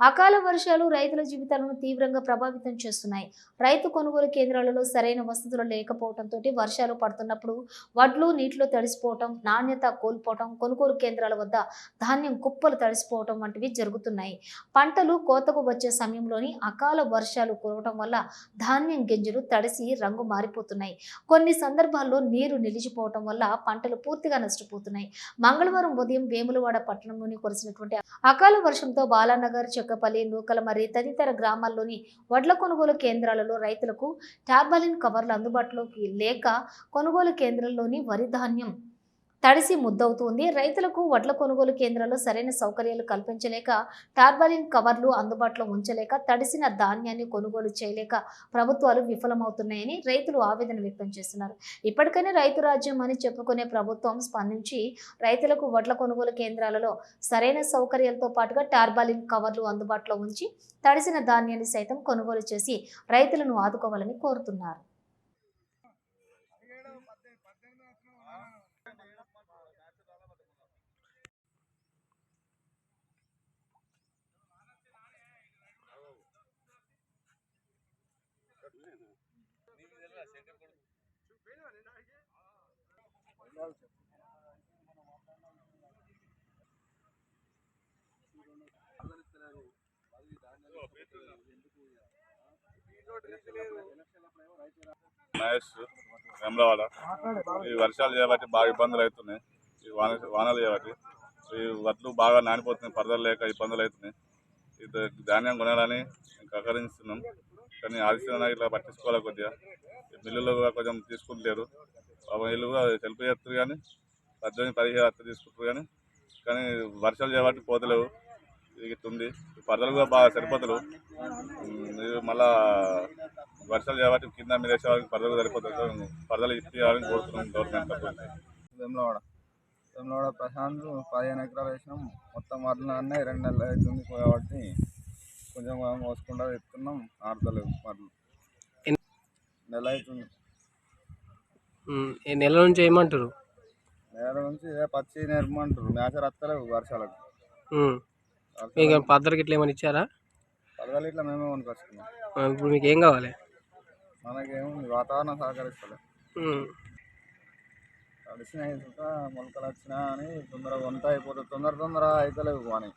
అకాల వర్షాలు రైతుల జీవితాలను తీవ్రంగా ప్రభావితం చేస్తున్నాయి. రైతు కొనుగోలు కేంద్రాలలో సరైన వసతులు లేకపోవడంతో వర్షాలు పడుతున్నప్పుడు వడ్లు నీటిలో తడిసిపోవటం నాణ్యత కోల్పోవటం కొనుగోలు కేంద్రాల వద్ద ధాన్యం కుప్పలు తడిసిపోవటం వంటివి జరుగుతున్నాయి. పంటలు కోతకు వచ్చే సమయంలోని అకాల వర్షాలు కురవటం వల్ల ధాన్యం గింజలు తడిసి రంగు మారిపోతున్నాయి. కొన్ని సందర్భాల్లో నీరు నిలిచిపోవటం వల్ల పంటలు పూర్తిగా నష్టపోతున్నాయి. మంగళవారం ఉదయం వేములవాడ పట్టణంలోని కురిసినటువంటి అకాల వర్షంతో బాలానగర్ చెక్కపల్లి నూకలమర్రి తదితర గ్రామాల్లోని వడ్ల కొనుగోలు కేంద్రాలలో రైతులకు టార్బాలిన్ కవర్లు అందుబాటులోకి లేక కొనుగోలు కేంద్రంలోని వరి ధాన్యం తడిసి ముద్దవుతుంది. రైతులకు వడ్ల కొనుగోలు కేంద్రాల్లో సరైన సౌకర్యాలు కల్పించలేక టార్బాలిన్ కవర్లు అందుబాటులో ఉంచలేక తడిసిన ధాన్యాన్ని కొనుగోలు చేయలేక ప్రభుత్వాలు విఫలమవుతున్నాయని రైతులు ఆవేదన వ్యక్తం చేస్తున్నారు. ఇప్పటికైనా రైతు రాజ్యం అని చెప్పుకునే ప్రభుత్వం స్పందించి రైతులకు వడ్ల కొనుగోలు కేంద్రాలలో సరైన సౌకర్యాలతో పాటుగా టార్బాలిన్ కవర్లు అందుబాటులో ఉంచి తడిసిన ధాన్యాన్ని సైతం కొనుగోలు చేసి రైతులను ఆదుకోవాలని కోరుతున్నారు. మహేష్ వెమ్లవాడ. ఈ వర్షాలు చేయబట్టి బాగా ఇబ్బందులు అవుతున్నాయి. ఈ వాన వానలు చేయబట్టి. ఈ వడ్లు బాగా నానిపోతున్నాయి పరదలు లేక ఇబ్బందులు అవుతున్నాయి. ధాన్యం కొనాలని సహకరిస్తున్నాం కానీ ఆలస్యం ఇట్లా పట్టించుకోవాలి కొద్దిగా. మిల్లులో కూడా కొంచెం తీసుకుంటలేరు. వీళ్ళు కూడా హెల్ప్ చేస్తారు కానీ పద్దెనిమిది పదిహేను అత్త తీసుకుంటారు కానీ కానీ వర్షాలు చేయబట్టి పోతలేవు. ఇది ఉంది పరదలు కూడా బాగా సరిపోతలేవు. మళ్ళా వర్షాలు చేయబట్టి కింద మీద వేసే వాళ్ళకి పరదలు సరిపోతారు పరదలు ఇప్పించాలని కోరుతున్నాం గవర్నమెంట్ వేములవాడ వేములవాడ ప్రశాంత్ పదిహేను ఎకరాలు వేసినాం. మొత్తం వడ్లు అన్నీ రెండు నెలలు అవుతుంది కాబట్టి కొంచెం కొంచెం మోసుకుంటా తెస్తున్నాం ఆడతలేవు వడ్లు. నెల అవుతుంది. ఈ నెల నుంచి ఏమంటారు నెల నుంచి పచ్చి నేర్పమంటారు మేచర్ వస్తలేవు వర్షాలకు. మీకు పద్ధతికి ఇట్లా ఏమైనా ఇచ్చారా? పరదలు ఇట్లా మేమే కొనుకొస్తున్నాం ఆ, ఇప్పుడు మీకు ఏం కావాలి? మనకేముంది? వాతావరణం సహకరిస్తలేదు తడిసిన ఇసుక మొలకలు వచ్చినా అని తొందరగా వంట అయిపోతుంది తొందర తొందర అవుతలేవు కానీ.